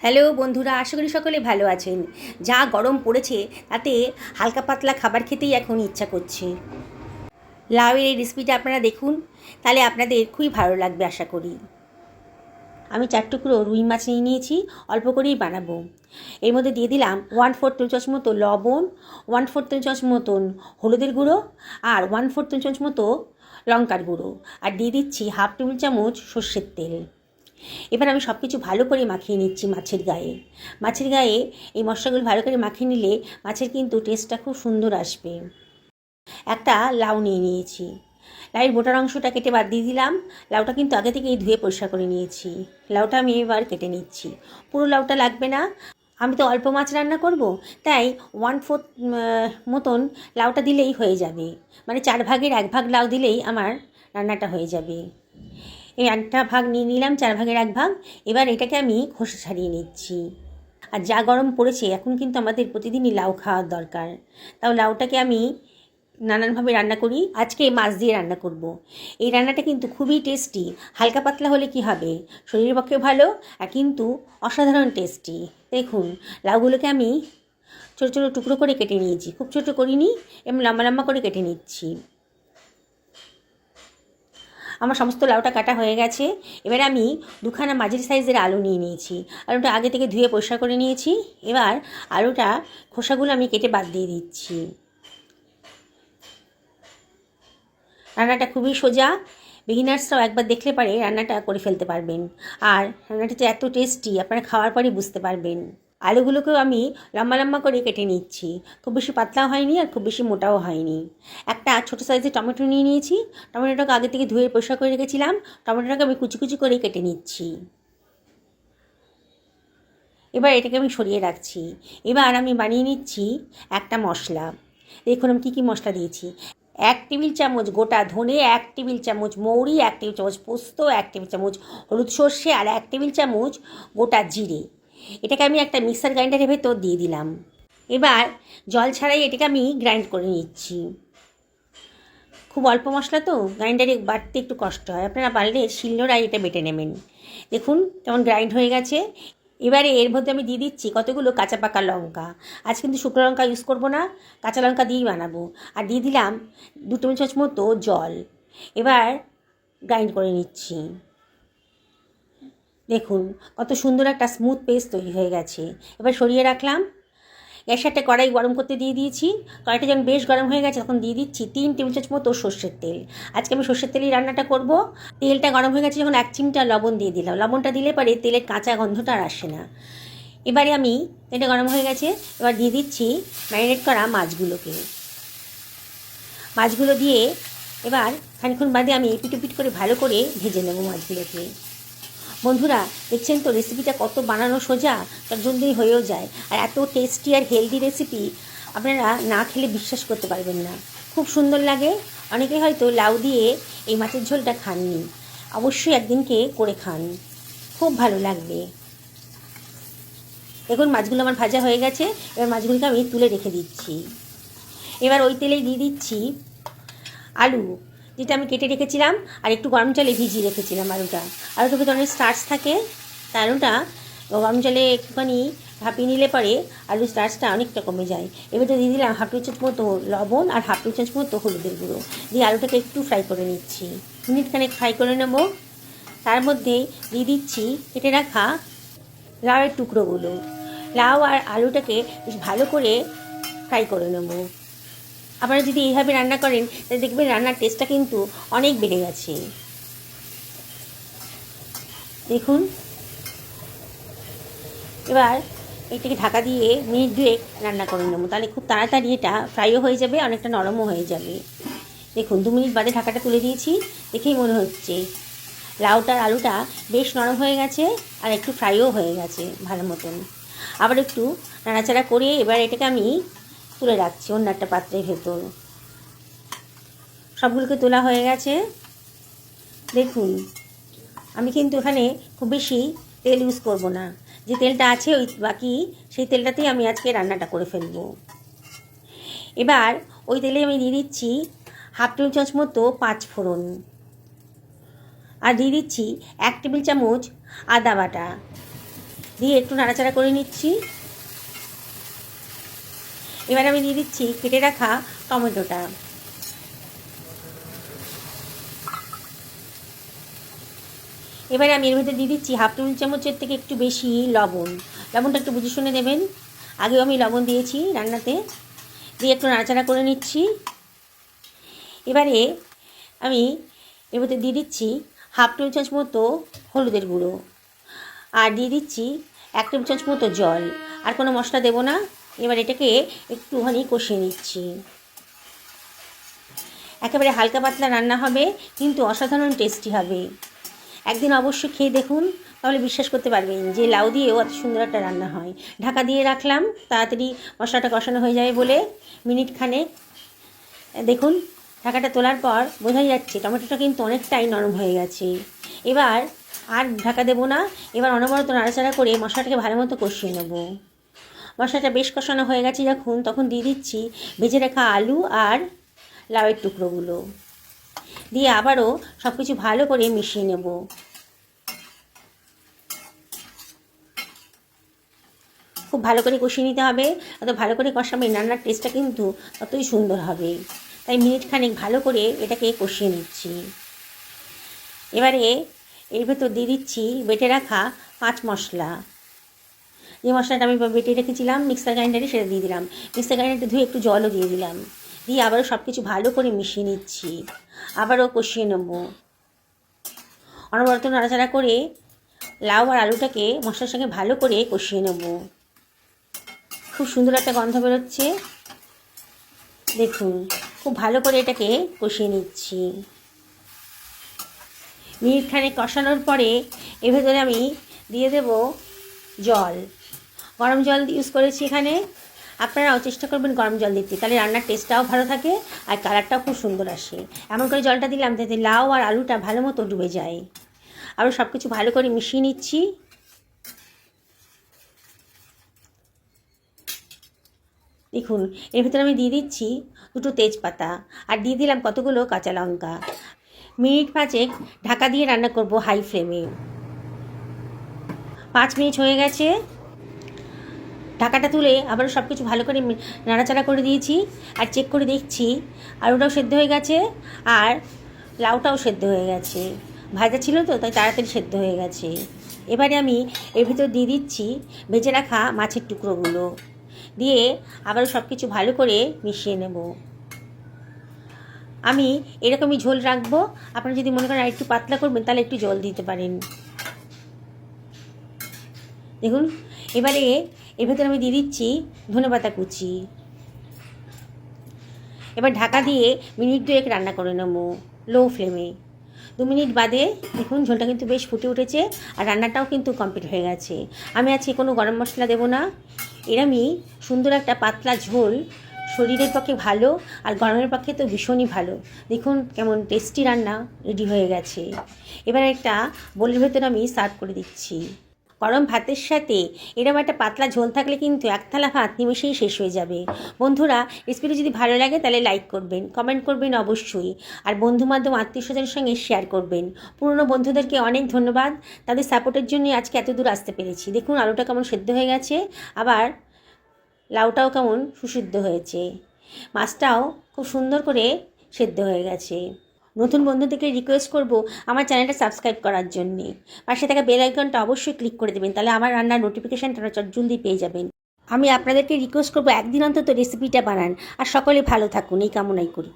Hello বন্ধুরা, আশা করি সকলে ভালো আছেন। যা গরম পড়েছে, তাতে হালকা পাতলা খাবার খেতেই এখন ইচ্ছা করছে। লাউয়ের এই রেসিপিটা আপনারা দেখুন, তাহলে আপনাদের খুবই ভালো লাগবে আশা করি। আমি চার টুকরো রুই মাছ নিয়ে নিয়েছি, অল্প করেই বানাবো। এর মধ্যে দিয়ে দিলাম ওয়ান ফোর টেবিল চামচ মতো লবণ ওয়ান ফোর টেবিল চামচ মতন হলুদের গুঁড়ো, আর ওয়ান ফোর টেবিল চামচ মতো লঙ্কার গুঁড়ো। আর দিয়ে দিচ্ছি হাফ টেবিল চামচ সর্ষের তেল। এবার আমি সব কিছু ভালো করে মাখিয়ে নিচ্ছি মাছের গায়ে। মাছের গায়ে এই মশলাগুলো ভালো করে মাখিয়ে নিলে মাছের কিন্তু টেস্টটা খুব সুন্দর আসবে। একটা লাউ নিয়ে নিয়েছি। লাউয়ের বোটার অংশটা কেটে বাদ দিয়ে দিলাম। লাউটা কিন্তু আগে থেকেই ধুয়ে পরিষ্কার করে নিয়েছি। লাউটা আমি এবার কেটে নিচ্ছি। পুরো লাউটা লাগবে না। আমি তো অল্প মাছ রান্না করব, তাই ওয়ান ফোর্থ মতন লাউটা দিলেই হয়ে যাবে। মানে চার ভাগের এক ভাগ লাউ দিলেই আমার রান্নাটা হয়ে যাবে। এই একটা ভাগ নিয়ে নিলাম, চার ভাগের এক ভাগ। এবার এটাকে আমি খোসা ছাড়িয়ে নিচ্ছি। আর যা গরম পড়েছে, এখন কিন্তু আমাদের প্রতিদিনই লাউ খাওয়ার দরকার। তাও লাউটাকে আমি নানানভাবে রান্না করি। আজকে মাছ দিয়ে রান্না করব। এই রান্নাটা কিন্তু খুবই টেস্টি হালকা পাতলা হলে কি হবে? শরীরের পক্ষে ভালো আর কিন্তু অসাধারণ টেস্টি দেখুন, লাউগুলোকে আমি ছোটো ছোটো টুকরো করে কেটে নিয়েছি। খুব ছোটো করিনি এবং লম্বা লম্বা করে কেটে নিচ্ছি। আমার সমস্ত লাউটা কাটা হয়ে গেছে। এবার আমি দুখানা মাঝের সাইজের আলু নিয়ে নিয়েছি। আলুটা আগে থেকে ধুয়ে পরিষ্কার করে নিয়েছি। এবার আলুটা খোসাগুলো আমি কেটে বাদ দিয়ে দিচ্ছি। রান্নাটা খুবই সোজা। বিগিনার্সরাও একবার দেখলে পারে রান্নাটা করে ফেলতে পারবেন। আর রান্নাটা যে এত টেস্টি, আপনারা খাওয়ার পরই বুঝতে পারবেন। আলুগুলোকেও আমি লম্বা লম্বা করে কেটে নিচ্ছি। খুব বেশি পাতলাও হয়নি আর খুব বেশি মোটাও হয়নি। একটা ছোটো সাইজের টমেটো নিয়ে নিয়েছি। টমেটোটাকে আগে থেকে ধুয়ে পরিষ্কার করে রেখেছিলাম। টমেটোটাকে আমি কুচি কুচি করে কেটে নিচ্ছি। এবার এটাকে আমি সরিয়ে রাখছি। এবার আমি বানিয়ে নিচ্ছি একটা মশলা। দেখুন আমি কী কী মশলা দিয়েছি। এক টেবিল চামচ গোটা ধনে, এক টেবিল চামচ মৌরি, এক টেবিল চামচ পোস্ত, এক টেবিল চামচ হলুদ সর্ষে আর এক টেবিল চামচ গোটা জিরে। এটাকে আমি একটা মিক্সার গ্রাইন্ডারের ভেতর দিয়ে দিলাম। এবার জল ছাড়াই এটাকে আমি গ্রাইন্ড করে নিচ্ছি। খুব অল্প মশলা তো, গ্রাইন্ডারে বাটতে একটু কষ্ট হয়। আপনারা পারলে শিলনোড়ায় এটা বেটে নেবেন। দেখুন কেমন গ্রাইন্ড হয়ে গেছে। এবারে এর মধ্যে আমি দিয়ে দিচ্ছি কতগুলো কাঁচা পাকা লঙ্কা। আজ কিন্তু শুকনো লঙ্কা ইউজ করব না, কাঁচা লঙ্কা দিয়েই বানাবো। আর দিয়ে দিলাম দু টেবিল চামচ মতো জল। এবার গ্রাইন্ড করে নিচ্ছি। দেখুন, কত সুন্দর একটা স্মুথ পেস্ট তৈরি হয়ে গেছে। এবার সরিয়ে রাখলাম। গ্যাসে একটা কড়াই গরম করতে দিয়ে দিয়েছি। কড়াইটা যখন বেশ গরম হয়ে গেছে, তখন দিয়ে দিচ্ছি তিন টেবিল চামচ মতো সর্ষের তেল। আজকে আমি সর্ষের তেলেই রান্নাটা করব। তেলটা গরম হয়ে গেছে, যখন এক চিমটা লবণ দিয়ে দিলাম। লবণটা দিলে পরে তেলের কাঁচা গন্ধটা আর আসে না। এবারে আমি তেলটা গরম হয়ে গেছে, এবার দিয়ে দিচ্ছি ম্যারিনেট করা মাছগুলোকে। মাছগুলো দিয়ে এবার খানিক্ষণ বাদে আমি পিটুপিট করে ভালো করে ভেজে নেব মাছগুলোকে। বন্ধুরা, দেখছেন তো রেসিপিটা কত বানানো সোজা? তার জন্যই হয়েও যায়। আর এত টেস্টি আর হেলদি রেসিপি আপনারা না খেলে বিশ্বাস করতে পারবেন না। খুব সুন্দর লাগে। অনেকে হয়তো লাউ দিয়ে এই মাছের ঝোলটা খাননি। অবশ্যই একদিনকে করে খান। খুব ভালো লাগবে। দেখুন, মাছগুলো আমার ভাজা হয়ে গেছে। এবার মাছগুলোকে আমি তুলে রেখে দিচ্ছি। এবার ওই তেলেই দিয়ে দিচ্ছি আলু। যেটা আমি কেটে রেখেছিলাম, আর একটু গরম জলে ভিজিয়ে রেখেছিলাম আলুটা। আলুটার ভিতরে অনেক স্টার্চ থাকে তা আলুটা গরম জলে একটুখানি ভাপিয়ে নিলে পরে আলুর স্টার্চটা অনেকটা কমে যায়। এবার দিয়ে দিলাম হাফ চামচ মতো লবণ আর হাফ চামচ মতো হলুদের গুঁড়ো। দিয়ে আলুটাকে একটু ফ্রাই করে নিচ্ছি। মিনিটখানেক ফ্রাই করে নেব। তার মধ্যে দিয়ে দিচ্ছি কেটে রাখা লাউয়ের টুকরোগুলো। লাউ আর আলুটাকে বেশ ভালো করে ফ্রাই করে নেব। আপনারা যদি এইভাবে রান্না করেন, তাহলে দেখবেন রান্নার টেস্টটা কিন্তু অনেক বেড়ে গেছে। দেখুন। এবার এটাকে ঢাকা দিয়ে মিনিট দুয়েক রান্না করে নেব। তাহলে খুব তাড়াতাড়ি এটা ফ্রাইও হয়ে যাবে, অনেকটা নরমও হয়ে যাবে। দেখুন, দু মিনিট বাদে ঢাকাটা তুলে দিয়েছি। দেখেই মনে হচ্ছে লাউটার আলুটা বেশ নরম হয়ে গেছে আর একটু ফ্রাইও হয়ে গেছে ভালো মতন। আবার একটু নাড়াচাড়া করে এবার এটাকে আমি তুলে রাখছি, অন্য একটা পাত্রের ভেতর। সবগুলোকে তোলা হয়ে গেছে। দেখুন, আমি কিন্তু এখানে খুব বেশি তেল ইউজ করব না। যে তেলটা আছে, ওই বাকি সেই তেলটাতেই আমি আজকে রান্নাটা করে ফেলব। এবার ওই তেলে আমি দিয়ে দিচ্ছি হাফ টেবিল চামচ মতো পাঁচ ফোড়ন। আর দিয়ে দিচ্ছি এক টেবিল চামচ আদা বাটা। দিয়ে একটু নাড়াচাড়া করে নিচ্ছি। এবার আমি দিয়ে দিচ্ছি, কেটে রাখা টমেটোটা। এবারে আমি এর ভেতরে দিয়ে দিচ্ছি হাফ টেবিল চামচের থেকে একটু বেশি লবণ। লবণটা একটু বুঝে শুনে দেবেন। আগেও আমি লবণ দিয়েছি রান্নাতে। দিয়ে একটু নাড়াচাড়া করে নিচ্ছি। এবারে আমি এর ভেতরে দিয়ে দিচ্ছি হাফ টেবিল চামচ মতো হলুদের গুঁড়ো। আর দিয়ে দিচ্ছি এক টেবিল চামচ মতো জল। আর কোনো মশলা দেবো না। এবার এটাকে একটুখানি কষিয়ে নিচ্ছি। একেবারে হালকা পাতলা রান্না হবে, কিন্তু অসাধারণ টেস্টি হবে। একদিন অবশ্যই খেয়ে দেখুন, তাহলে বিশ্বাস করতে পারবেন যে লাউ দিয়েও অত সুন্দর একটা রান্না হয়। ঢাকা দিয়ে রাখলাম, তাড়াতাড়ি মশলাটা কষানো হয়ে যাবে বলে মিনিট খানেক দেখুন, ঢাকাটা তোলার পর বোঝাই যাচ্ছে টমেটোটা কিন্তু অনেকটাই নরম হয়ে গেছে। এবার আর ঢাকা দেবো না, এবার অনবরত নাড়াচাড়া করে মশলাটাকে ভালো মতো কষিয়ে নেব। মশলাটা বেশ কষানো হয়ে গেছে যখন তখন দিয়ে দিচ্ছি। ভেজে রাখা আলু আর লাউয়ের টুকরোগুলো। দিয়ে আবারও সব কিছু ভালো করে মিশিয়ে নেব। খুব ভালো করে কষিয়ে নিতে হবে। অত ভালো করে কষাবে রান্নার টেস্টটা কিন্তু ততই সুন্দর হবে। তাই মিনিট খানেক ভালো করে এটাকে কষিয়ে নিচ্ছি। এবারে এর ভেতর দিয়ে দিচ্ছি বেটে রাখা পাঁচ মশলা। যে মশলাটা আমি বেটে রেখেছিলাম মিক্সার গ্রাইন্ডারে সেটা দিয়ে দিলাম। মিক্সার গ্রাইন্ডারটা ধুয়ে একটু জলও দিয়ে দিলাম। দিয়ে আবারও সব কিছু ভালো করে মিশিয়ে নিচ্ছি। আবারও কষিয়ে নেব। অনবরত নাড়াচাড়া করে লাউ আর আলুটাকে মশলার সঙ্গে ভালো করে কষিয়ে নেব। খুব সুন্দর একটা গন্ধ বেরোচ্ছে। দেখুন, খুব ভালো করে এটাকে কষিয়ে নিচ্ছি। মিনিট খানেক কষানোর পরে এর ভেতরে আমি দিয়ে দেব জল। গরম জল ইউজ করেছি এখানে। আপনারাও চেষ্টা করবেন গরম জল দিতে। তাহলে রান্নার টেস্টটাও ভালো থাকে আর কালারটাও খুব সুন্দর আসে। এমন করে জলটা দিলাম যাতে লাউ আর আলুটা ভালো মতো ডুবে যায়। আরও সব কিছু ভালো করে মিশিয়ে নিচ্ছি। দেখুন, এর ভিতরে আমি দিয়ে দিচ্ছি দুটো তেজপাতা আর দিয়ে দিলাম কতগুলো কাঁচা লঙ্কা। মিনিট পাঁচেক ঢাকা দিয়ে রান্না করব হাই ফ্লেমে পাঁচ মিনিট হয়ে গেছে। ঢাকাটা তুলে আবার সব কিছু ভালো করে নাড়াচাড়া করে দিয়েছি, আর চেক করে দেখছি। আলুটাও সেদ্ধ হয়ে গেছে, আর লাউটাও সেদ্ধ হয়ে গেছে। ভাজা ছিল তো, তাই তাড়াতাড়ি সেদ্ধ হয়ে গেছে। এবারে আমি এর ভিতর দিয়ে দিচ্ছি ভেজে রাখা মাছের টুকরোগুলো। দিয়ে আবার সব কিছু ভালো করে মিশিয়ে নেব। আমি এরকমই ঝোল রাখব। আপনারা যদি মনে করেন আর একটু পাতলা করবেন, তাহলে একটু জল দিতে পারেন। দেখুন, এবারে এর ভেতরে আমি দিয়ে দিচ্ছি ধনেপাতা কুচি। এবার ঢাকা দিয়ে মিনিট দুয়েক রান্না করে নেব লো ফ্লেমে দু মিনিট বাদে দেখুন, ঝোলটা কিন্তু বেশ ফুটে উঠেছে আর রান্নাটাও কিন্তু কমপ্লিট হয়ে গেছে। আমি আজকে কোনো গরম মশলা দেবো না। এরমই সুন্দর একটা পাতলা ঝোল, শরীরের পক্ষে ভালো আর গরমের পক্ষে তো ভীষণই ভালো। দেখুন, কেমন টেস্টি রান্না রেডি হয়ে গেছে। এবার একটা বোলের ভেতরে আমি সার্ভ করে দিচ্ছি। গরম ভাতের সাথে এরকম একটা পাতলা ঝোল থাকলে কিন্তু এক থালা ভাত নিমেষেই শেষ হয়ে যাবে। বন্ধুরা রেসিপিটি যদি ভালো লাগে তাহলে লাইক করবেন কমেন্ট করবেন অবশ্যই। আর বন্ধু মাধ্যম আত্মীয় স্বজনের সঙ্গে শেয়ার করবেন। পুরনো বন্ধুদেরকে অনেক ধন্যবাদ। তাদের সাপোর্টের জন্য আজকে এত দূর আসতে পেরেছি। দেখুন, আলুটা কেমন সেদ্ধ হয়ে গেছে। আবার লাউটাও কেমন সুসিদ্ধ হয়েছে। মাছটাও খুব সুন্দর করে সেদ্ধ হয়ে গেছে। নতুন বন্ধুদেরকে রিকোয়েস্ট করব আমার চ্যানেলটা সাবস্ক্রাইব করার জন্যে। পাশে থাকা বেল আইকনটা অবশ্যই ক্লিক করে দেবেন, তাহলে আমার রান্নার নোটিফিকেশানটা জলদি পেয়ে যাবেন। আমি আপনাদেরকে রিকোয়েস্ট করব একদিন অন্তত রেসিপিটা বানান। আর সকলে ভালো থাকুন, এই কামনাই করি।